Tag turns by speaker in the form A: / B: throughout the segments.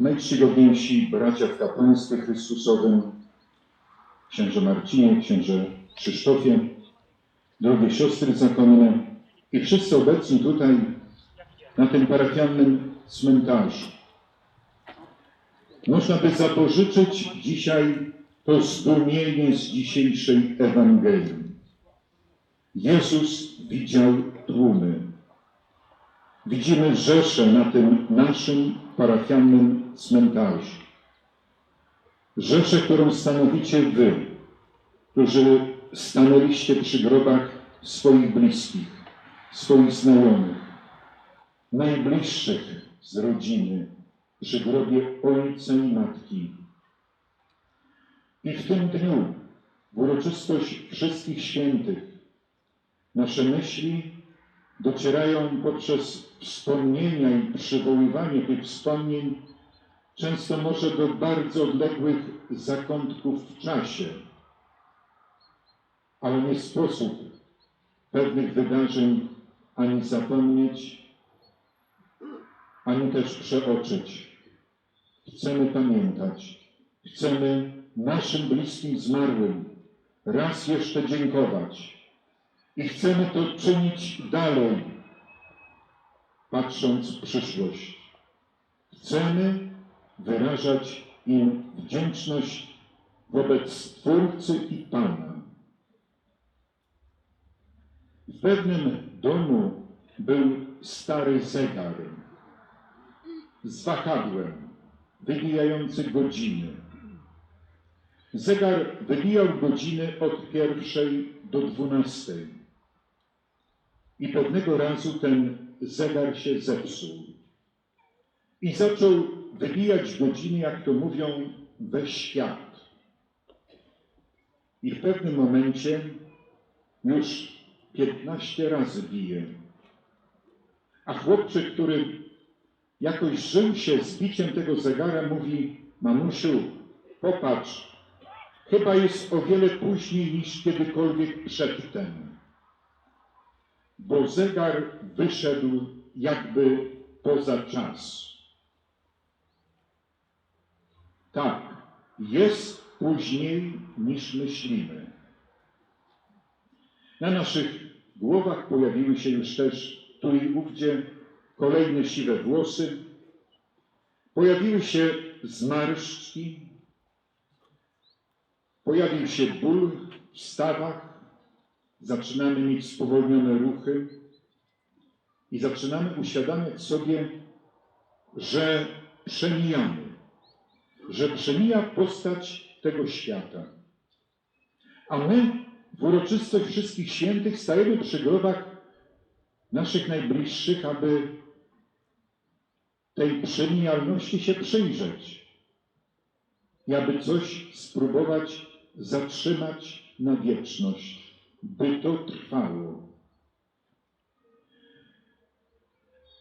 A: najczcigodniejsi bracia w kapłaństwie Chrystusowym, księże Marcinie, księże Krzysztofie, drogie siostry zakonne i wszyscy obecni tutaj na tym parafialnym cmentarzu. Można by zapożyczyć dzisiaj to zdumienie z dzisiejszej Ewangelii. Jezus widział tłumy. Widzimy rzesze na tym naszym parafialnym cmentarzu. Rzeszę, którą stanowicie wy, którzy stanęliście przy grobach swoich bliskich, swoich znajomych, najbliższych z rodziny, przy grobie ojca i matki. I w tym dniu, w uroczystość wszystkich świętych, nasze myśli docierają poprzez wspomnienia i przywoływanie tych wspomnień często może do bardzo odległych zakątków w czasie, ale nie sposób pewnych wydarzeń ani zapomnieć, ani też przeoczyć. Chcemy pamiętać, chcemy naszym bliskim zmarłym raz jeszcze dziękować i chcemy to czynić dalej, patrząc w przyszłość. Chcemy wyrażać im wdzięczność wobec Stwórcy i Pana. W pewnym domu był stary zegar z wahadłem wybijający godziny. Zegar wybijał godziny od pierwszej do dwunastej. I pewnego razu ten zegar się zepsuł. I zaczął wybijać godziny, jak to mówią, we świat. I w pewnym momencie już 15 razy bije. A chłopczyk, który jakoś żył się z biciem tego zegara, mówi: Mamusiu, popatrz, chyba jest o wiele później niż kiedykolwiek przedtem. Bo zegar wyszedł jakby poza czas. Tak, jest później niż myślimy. Na naszych głowach pojawiły się już też tu i ówdzie kolejne siwe włosy, pojawiły się zmarszczki, pojawił się ból w stawach, zaczynamy mieć spowolnione ruchy. I zaczynamy uświadamiać sobie, że przemijamy, że przemija postać tego świata. A my w uroczystość wszystkich świętych stajemy przy grobach naszych najbliższych, aby tej przemijalności się przyjrzeć i aby coś spróbować zatrzymać na wieczność, by to trwało.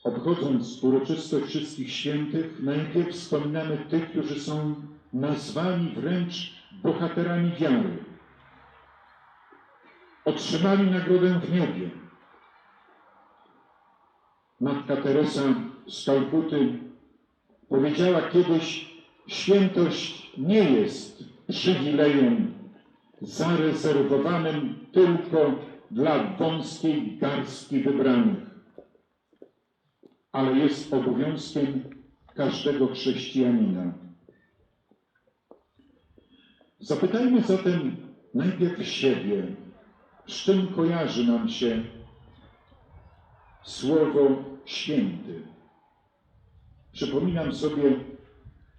A: Obchodząc uroczystość wszystkich świętych, najpierw wspominamy tych, którzy są nazwani wręcz bohaterami wiary. Otrzymali nagrodę w niebie. Matka Teresa z Kalkuty powiedziała kiedyś, świętość nie jest przywilejem zarezerwowanym tylko dla wąskiej garstki wybranych, ale jest obowiązkiem każdego chrześcijanina. Zapytajmy zatem najpierw siebie, z czym kojarzy nam się słowo święty. Przypominam sobie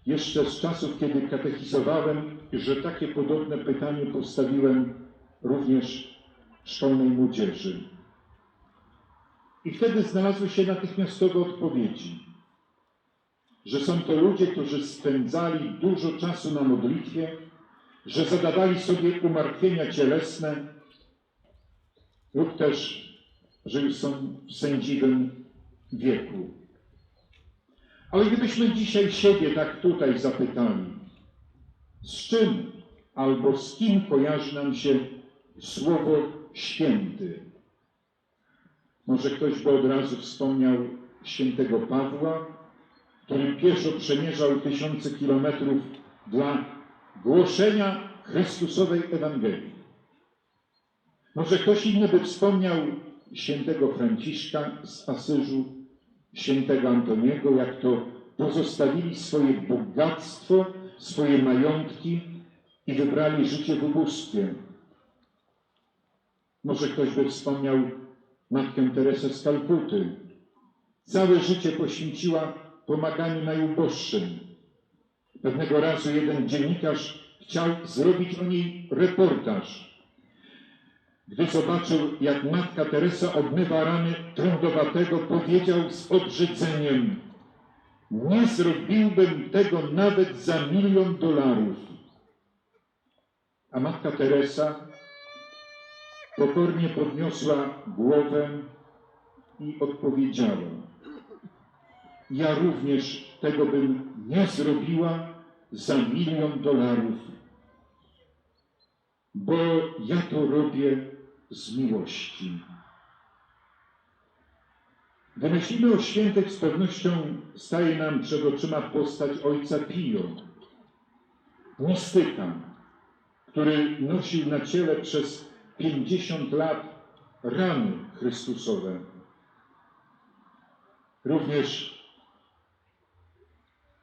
A: jeszcze z czasów, kiedy katechizowałem, że takie podobne pytanie postawiłem również szkolnej młodzieży. I wtedy znalazły się natychmiastowe odpowiedzi, że są to ludzie, którzy spędzali dużo czasu na modlitwie, że zadawali sobie umartwienia cielesne lub też, że już są w sędziwym wieku. Ale gdybyśmy dzisiaj siebie tak tutaj zapytali, z czym albo z kim kojarzy nam się słowo święty? Może ktoś by od razu wspomniał świętego Pawła, który pieszo przemierzał tysiące kilometrów dla głoszenia Chrystusowej Ewangelii. Może ktoś inny by wspomniał świętego Franciszka z Asyżu, świętego Antoniego, jak to pozostawili swoje bogactwo, swoje majątki i wybrali życie w ubóstwie. Może ktoś by wspomniał matkę Teresę z Kalkuty. Całe życie poświęciła pomaganiu najuboższym. Pewnego razu jeden dziennikarz chciał zrobić o niej reportaż. Gdy zobaczył, jak matka Teresa obmywa rany trądowatego, powiedział z obrzydzeniem: Nie zrobiłbym tego nawet za milion dolarów. A matka Teresa pokornie podniosła głowę i odpowiedziała: Ja również tego bym nie zrobiła za milion dolarów, bo ja to robię z miłości. Gdy myślimy o świętych, z pewnością staje nam przed oczyma postać ojca Pio, mistyka, który nosił na ciele przez 50 lat rany Chrystusowe. Również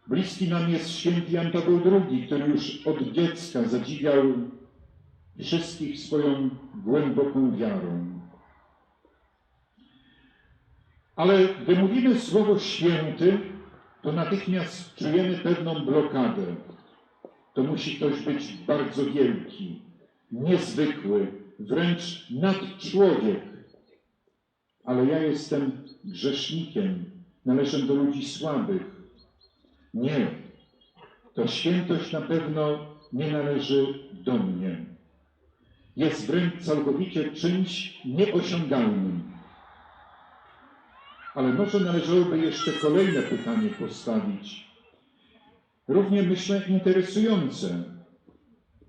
A: bliski nam jest święty Jan Paweł II, który już od dziecka zadziwiał wszystkich swoją głęboką wiarą. Ale gdy mówimy słowo święty, to natychmiast czujemy pewną blokadę. To musi ktoś być bardzo wielki, niezwykły, wręcz nadczłowiek. Ale ja jestem grzesznikiem, należę do ludzi słabych. Nie, to świętość na pewno nie należy do mnie. Jest wręcz całkowicie czymś nieosiągalnym. Ale może należałoby jeszcze kolejne pytanie postawić. Równie myślę interesujące.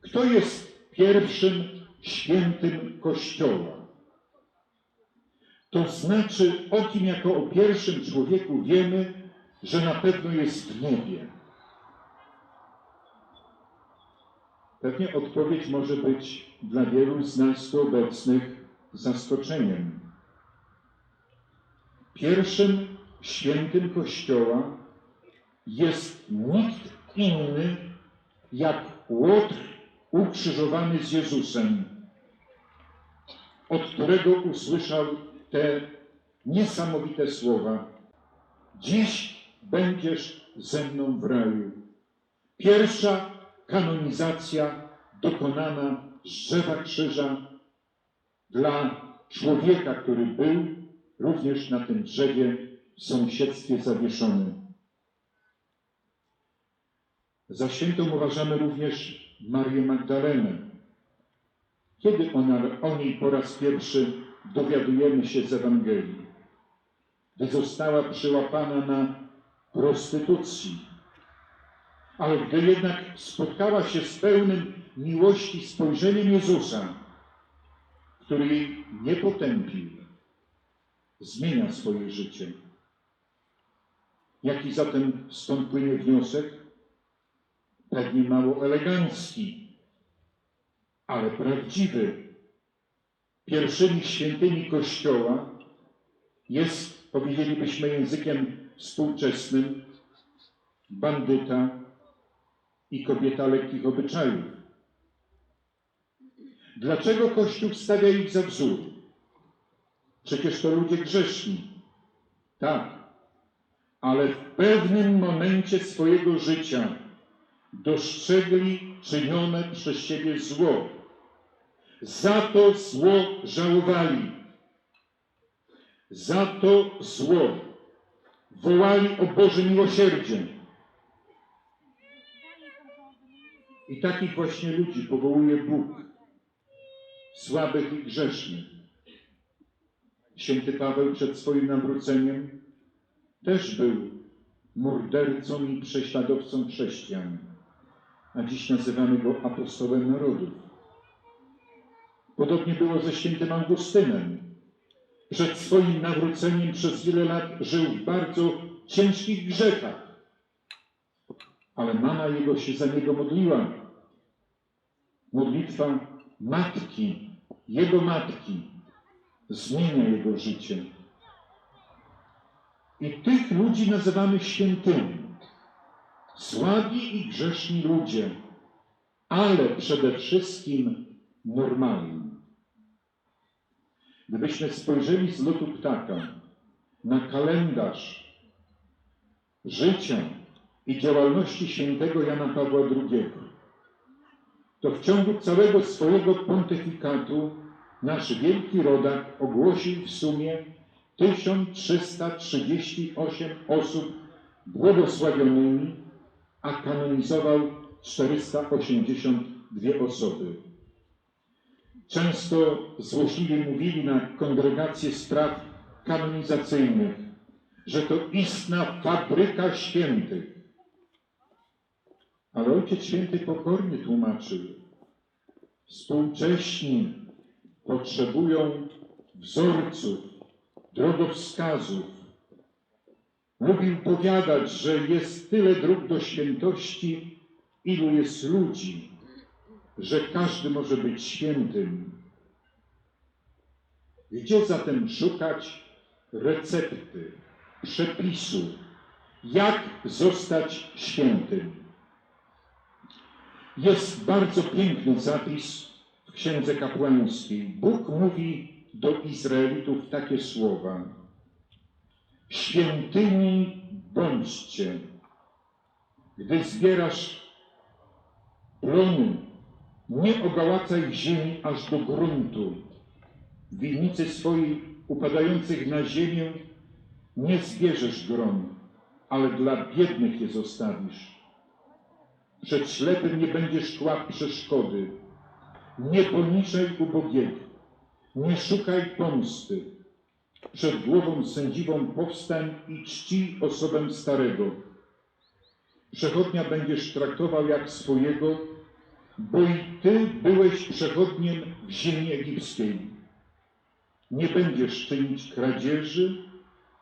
A: Kto jest pierwszym świętym Kościoła? To znaczy, o kim jako o pierwszym człowieku wiemy, że na pewno jest w niebie. Pewnie odpowiedź może być dla wielu z nas tu obecnych zaskoczeniem. Pierwszym świętym Kościoła jest nikt inny jak Łotr ukrzyżowany z Jezusem, od którego usłyszał te niesamowite słowa. Dziś będziesz ze mną w raju. Pierwsza kanonizacja dokonana z drzewa krzyża dla człowieka, który był również na tym drzewie w sąsiedztwie zawieszony. Za świętą uważamy również Marię Magdalenę. Kiedy ona, o niej po raz pierwszy dowiadujemy się z Ewangelii? Gdy została przyłapana na prostytucji. Ale gdy jednak spotkała się z pełnym miłości spojrzeniem Jezusa, który jej nie potępił, zmienia swoje życie. Jaki zatem stąd płynie wniosek? Pewnie mało elegancki, ale prawdziwy. Pierwszymi świętymi Kościoła jest, powiedzielibyśmy językiem współczesnym, bandyta i kobieta lekkich obyczajów. Dlaczego Kościół stawia ich za wzór? Przecież to ludzie grzeszni. Tak, ale w pewnym momencie swojego życia dostrzegli czynione przez siebie zło. Za to zło żałowali. Za to zło wołali o Boże miłosierdzie. I takich właśnie ludzi powołuje Bóg, słabych i grzesznych. Święty Paweł przed swoim nawróceniem też był mordercą i prześladowcą chrześcijan, a dziś nazywamy go apostołem narodów. Podobnie było ze świętym Augustynem. Przed swoim nawróceniem przez wiele lat żył w bardzo ciężkich grzechach. ale mama jego się za niego modliła. Modlitwa matki, jego matki, zmienia jego życie. I tych ludzi nazywamy świętymi. Słabi i grzeszni ludzie, ale przede wszystkim normalni. Gdybyśmy spojrzeli z lotu ptaka na kalendarz życia i działalności świętego Jana Pawła II, to w ciągu całego swojego pontyfikatu nasz wielki rodak ogłosił w sumie 1338 osób błogosławionymi, a kanonizował 482 osoby. Często złośliwie mówili na kongregację spraw kanonizacyjnych, że to istna fabryka świętych. Ale Ojciec Święty pokornie tłumaczył, współcześni potrzebują wzorców, drogowskazów. Lubił powiadać, że jest tyle dróg do świętości, ilu jest ludzi, że każdy może być świętym. Gdzie zatem szukać recepty, przepisu, jak zostać świętym? Jest bardzo piękny zapis w Księdze Kapłańskiej. Bóg mówi do Izraelitów takie słowa. Świętymi bądźcie, gdy zbierasz plony, nie ogałacaj ziemi aż do gruntu. Winnicy swojej upadających na ziemię nie zbierzesz gron, ale dla biednych je zostawisz. Przed ślepym nie będziesz kładł przeszkody. Nie poniżej ubogiego. Nie szukaj pomsty. Przed głową sędziwą powstań i czci osobę starego. Przechodnia będziesz traktował jak swojego, bo i ty byłeś przechodniem w ziemi egipskiej. Nie będziesz czynić kradzieży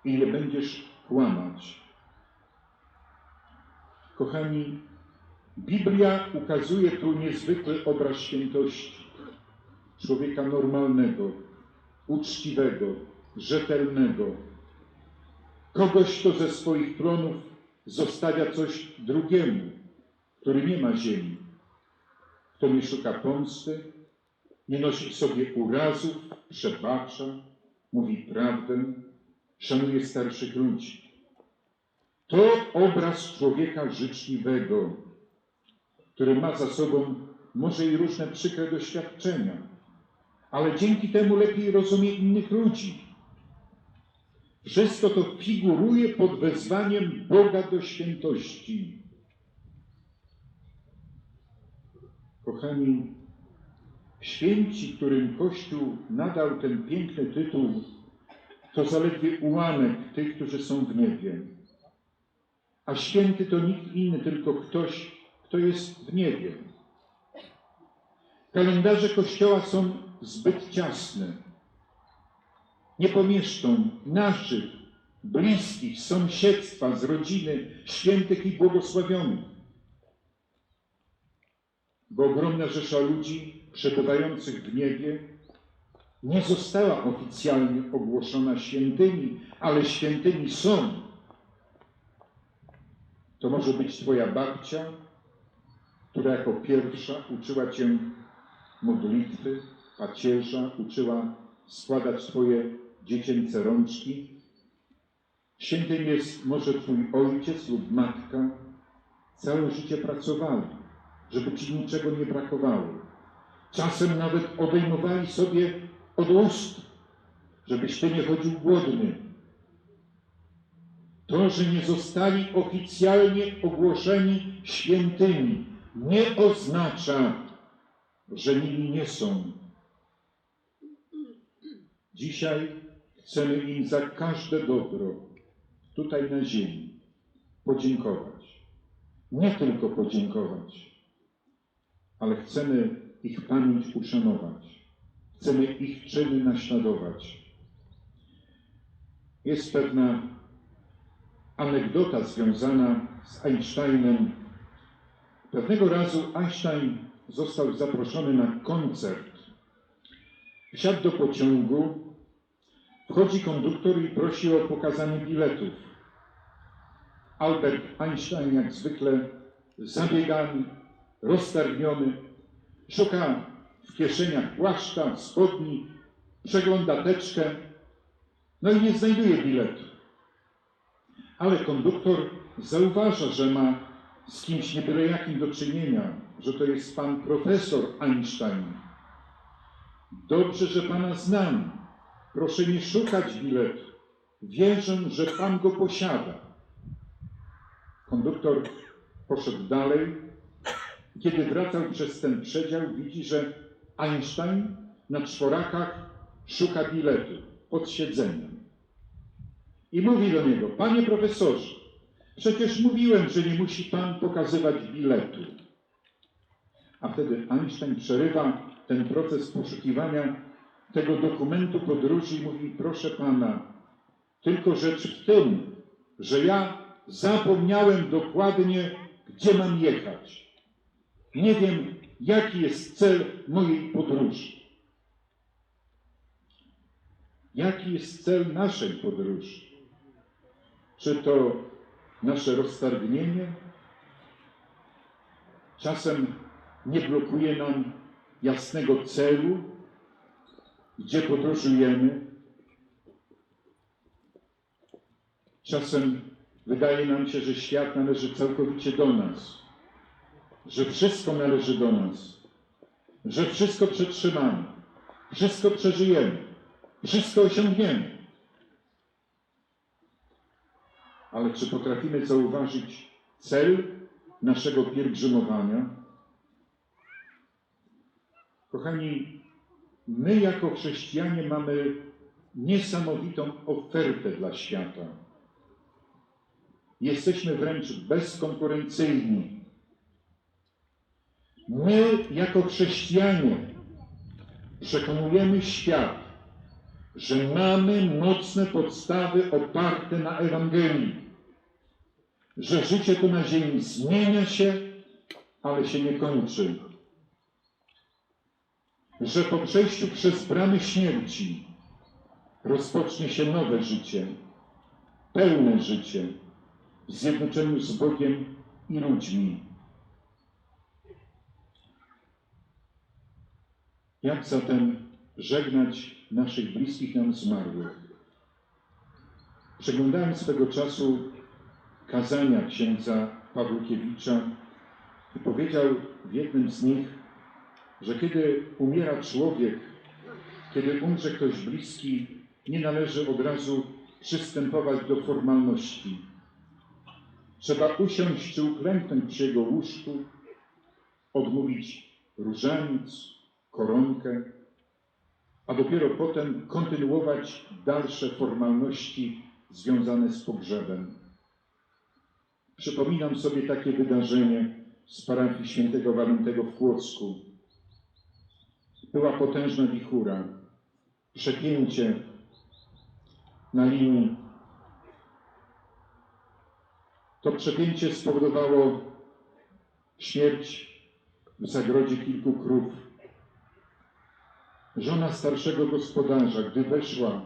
A: i nie będziesz kłamać. Kochani, Biblia ukazuje tu niezwykły obraz świętości człowieka normalnego, uczciwego, rzetelnego, kogoś, kto ze swoich plonów zostawia coś drugiemu, który nie ma ziemi, kto nie szuka pomsty, nie nosi w sobie urazów, przebacza, mówi prawdę, szanuje starszych ludzi. To obraz człowieka życzliwego, który ma za sobą może i różne przykre doświadczenia, ale dzięki temu lepiej rozumie innych ludzi. Wszystko to figuruje pod wezwaniem Boga do świętości. Kochani, święci, którym Kościół nadał ten piękny tytuł, to zaledwie ułamek tych, którzy są w niebie. A święty to nikt inny, tylko ktoś, kto jest w niebie. Kalendarze Kościoła są zbyt ciasne. Nie pomieszczą naszych, bliskich, sąsiedztwa, z rodziny, świętych i błogosławionych. Bo ogromna rzesza ludzi przebywających w niebie nie została oficjalnie ogłoszona świętymi, ale świętymi są. To może być Twoja babcia, która jako pierwsza uczyła Cię modlitwy, pacierza, uczyła składać Twoje dziecięce rączki. Świętym jest może Twój ojciec lub matka. Całe życie pracowali, żeby Ci niczego nie brakowało. Czasem nawet odejmowali sobie od ust, żebyś Ty nie chodził głodny. To, że nie zostali oficjalnie ogłoszeni świętymi, nie oznacza, że nimi nie są. Dzisiaj chcemy im za każde dobro tutaj na ziemi podziękować. Nie tylko podziękować, ale chcemy ich pamięć uszanować. Chcemy ich czyny naśladować. Jest pewna anegdota związana z Einsteinem, Pewnego razu Einstein został zaproszony na koncert. Wsiadł do pociągu, wchodzi konduktor i prosi o pokazanie biletów. Albert Einstein, jak zwykle, zabiegany, roztargniony, szuka w kieszeniach płaszcza, spodni, przegląda teczkę, no i nie znajduje biletu. Ale konduktor zauważa, że ma z kimś nie byle jakim do czynienia, że to jest pan profesor Einstein. Dobrze, że pana znam. Proszę nie szukać biletu. Wierzę, że pan go posiada. Konduktor poszedł dalej. Kiedy wracał przez ten przedział, widzi, że Einstein na czworakach szuka biletu pod siedzeniem. I mówi do niego, panie profesorze, przecież mówiłem, że nie musi pan pokazywać biletu. A wtedy Einstein przerywa ten proces poszukiwania tego dokumentu podróży i mówi, proszę pana, tylko rzecz w tym, że ja zapomniałem dokładnie, gdzie mam jechać. Nie wiem, jaki jest cel mojej podróży. Jaki jest cel naszej podróży? Czy to nasze roztargnienie? Czasem nie blokuje nam jasnego celu, gdzie podróżujemy. Czasem wydaje nam się, że świat należy całkowicie do nas, że wszystko należy do nas, że wszystko przetrzymamy, wszystko przeżyjemy, wszystko osiągniemy. Ale czy potrafimy zauważyć cel naszego pielgrzymowania? Kochani, my jako chrześcijanie mamy niesamowitą ofertę dla świata. Jesteśmy wręcz bezkonkurencyjni. My jako chrześcijanie przekonujemy świat, że mamy mocne podstawy oparte na Ewangelii, że życie tu na ziemi zmienia się, ale się nie kończy że po przejściu przez bramy śmierci rozpocznie się nowe życie, pełne życie w zjednoczeniu z Bogiem i ludźmi. Jak zatem żegnać naszych bliskich nam zmarłych? Przeglądałem swego czasu kazania księdza Pawłukiewicza i powiedział w jednym z nich, że kiedy umiera człowiek, kiedy umrze ktoś bliski, nie należy od razu przystępować do formalności. Trzeba usiąść czy uklęknąć przy jego łóżku, odmówić różaniec, koronkę, a dopiero potem kontynuować dalsze formalności związane z pogrzebem. Przypominam sobie takie wydarzenie z parafii świętego Walentego w Kłodzku była potężna wichura, przepięcie na linii. To przepięcie spowodowało śmierć w zagrodzie kilku krów. Żona starszego gospodarza, gdy weszła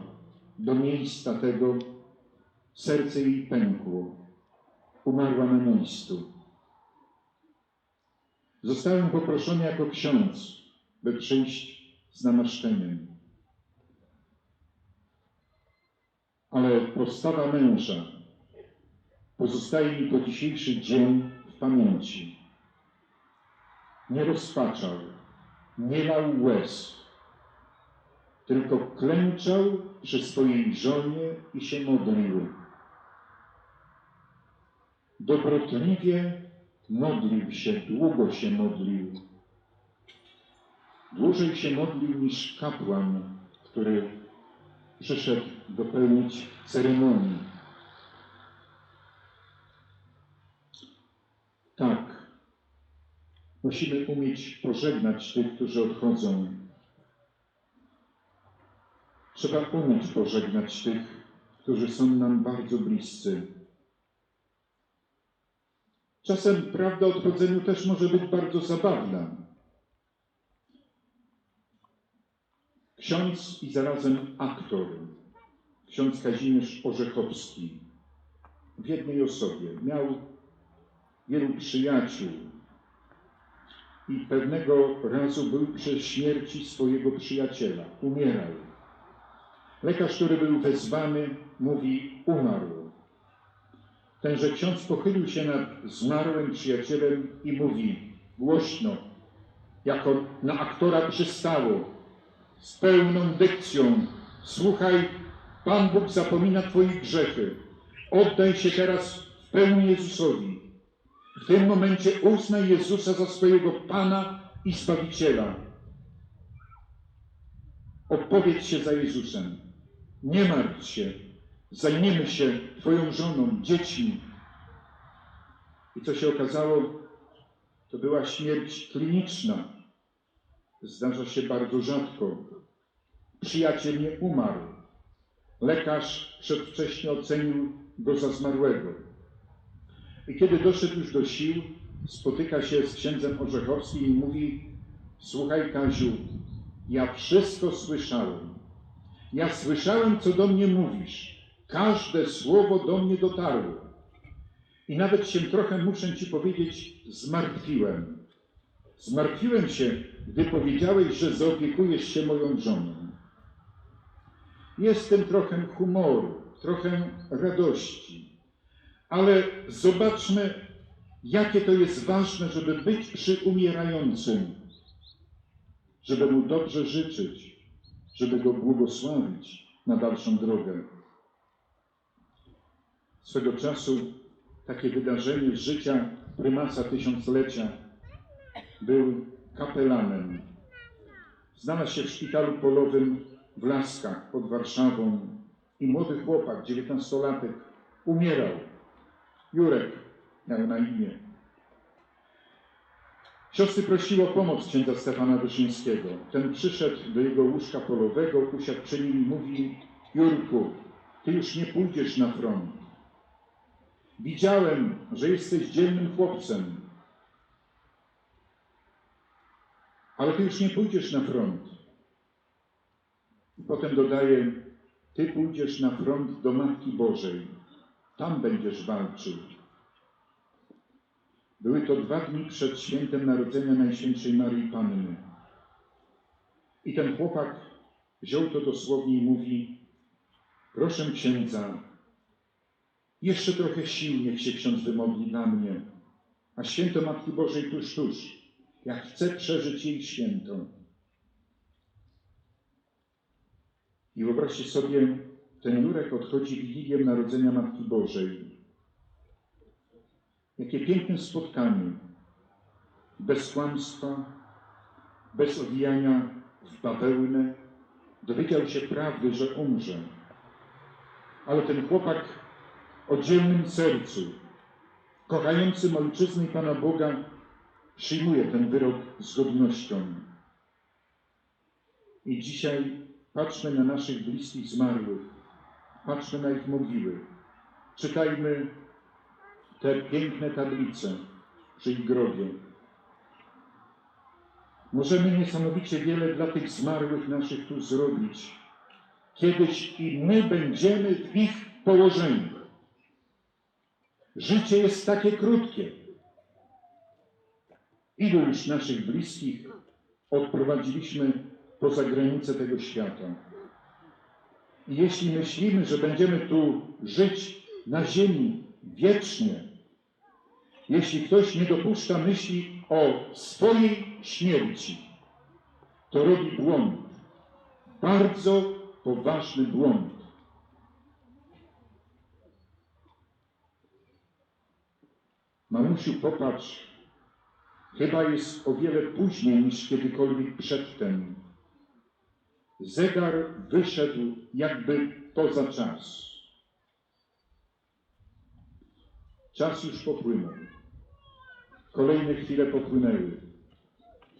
A: do miejsca tego, serce jej pękło. Umarła na miejscu. Zostałem poproszony jako ksiądz by przyjść z namaszczeniem. Ale postawa męża pozostaje mi po dzisiejszy dzień w pamięci. Nie rozpaczał, nie lał łez, tylko klęczał przy swojej żonie i się modlił. Dobrotliwie modlił się, długo się modlił dłużej się modlił niż kapłan, który przyszedł dopełnić ceremonii. Tak, musimy umieć pożegnać tych, którzy odchodzą. Trzeba umieć pożegnać tych, którzy są nam bardzo bliscy. Czasem prawda o odchodzeniu też może być bardzo zabawna. Ksiądz i zarazem aktor, ksiądz Kazimierz Orzechowski, w jednej osobie miał wielu przyjaciół i pewnego razu był przy śmierci swojego przyjaciela, umierał. Lekarz, który był wezwany, mówi: Umarł. Tenże ksiądz pochylił się nad zmarłym przyjacielem i mówi głośno, jako na aktora przystało, z pełną dykcją: Słuchaj, Pan Bóg zapomina Twoich grzechy. Oddaj się teraz w pełni Jezusowi. W tym momencie uznaj Jezusa za swojego Pana i Zbawiciela. Odpowiedz się za Jezusem. Nie martw się. Zajmiemy się Twoją żoną, dziećmi. I co się okazało, to była śmierć kliniczna. Zdarza się bardzo rzadko. Przyjaciel nie umarł. Lekarz przedwcześnie ocenił go za zmarłego. I kiedy doszedł już do sił, spotyka się z księdzem Orzechowskim i mówi: Słuchaj, Kaziu, ja wszystko słyszałem. Ja słyszałem, co do mnie mówisz. Każde słowo do mnie dotarło. I nawet się trochę, muszę ci powiedzieć, zmartwiłem. Zmartwiłem się, gdy powiedziałeś, że zaopiekujesz się moją żoną. Jest w tym trochę humoru, trochę radości. Ale zobaczmy, jakie to jest ważne, żeby być przy umierającym, żeby mu dobrze życzyć, żeby go błogosławić na dalszą drogę. Swego czasu takie wydarzenie z życia prymasa tysiąclecia był kapelanem. Znalazł się w szpitalu polowym w Laskach pod Warszawą i młody chłopak, dziewiętnastolatek, umierał. Jurek miał na imię. Siostry prosiły o pomoc księdza Stefana Wyszyńskiego. Ten przyszedł do jego łóżka polowego, usiadł przy nim i mówi Jurku, ty już nie pójdziesz na front. Widziałem, że jesteś dzielnym chłopcem, ale ty już nie pójdziesz na front. Potem dodaje, ty pójdziesz na front do Matki Bożej. Tam będziesz walczył. Były to dwa dni przed świętem Narodzenia Najświętszej Maryi Panny. I ten chłopak wziął to dosłownie i mówi: Proszę księdza, jeszcze trochę sił niech się ksiądz wymodli dla mnie, a święto Matki Bożej tuż, tuż. Ja chcę przeżyć jej święto. I wyobraźcie sobie, ten Jurek odchodzi Wigilię Narodzenia Matki Bożej. Jakie piękne spotkanie. Bez kłamstwa, bez owijania w bawełnę. Dowiedział się prawdy, że umrze. Ale ten chłopak o dzielnym sercu, kochającym ojczyznę i Pana Boga, przyjmuje ten wyrok z godnością. I dzisiaj patrzmy na naszych bliskich zmarłych, patrzmy na ich mogiły, czytajmy te piękne tablice przy ich grobie. Możemy niesamowicie wiele dla tych zmarłych naszych tu zrobić. Kiedyś i my będziemy w ich położeniu. Życie jest takie krótkie. Ilu już naszych bliskich odprowadziliśmy poza granice tego świata? I jeśli myślimy, że będziemy tu żyć na ziemi wiecznie, jeśli ktoś nie dopuszcza myśli o swojej śmierci, to robi błąd. Bardzo poważny błąd. Mamusiu, popatrz, chyba jest o wiele później niż kiedykolwiek przedtem. Zegar wyszedł jakby poza czas. Czas już popłynął. Kolejne chwile popłynęły.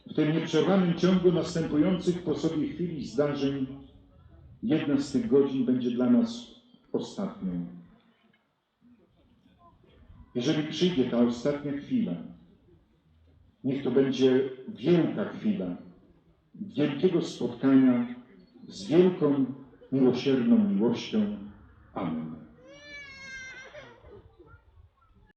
A: W tym nieprzerwanym ciągu następujących po sobie chwil i zdarzeń jedna z tych godzin będzie dla nas ostatnią. Jeżeli przyjdzie ta ostatnia chwila, niech to będzie wielka chwila wielkiego spotkania z wielką, miłosierną miłością. Amen.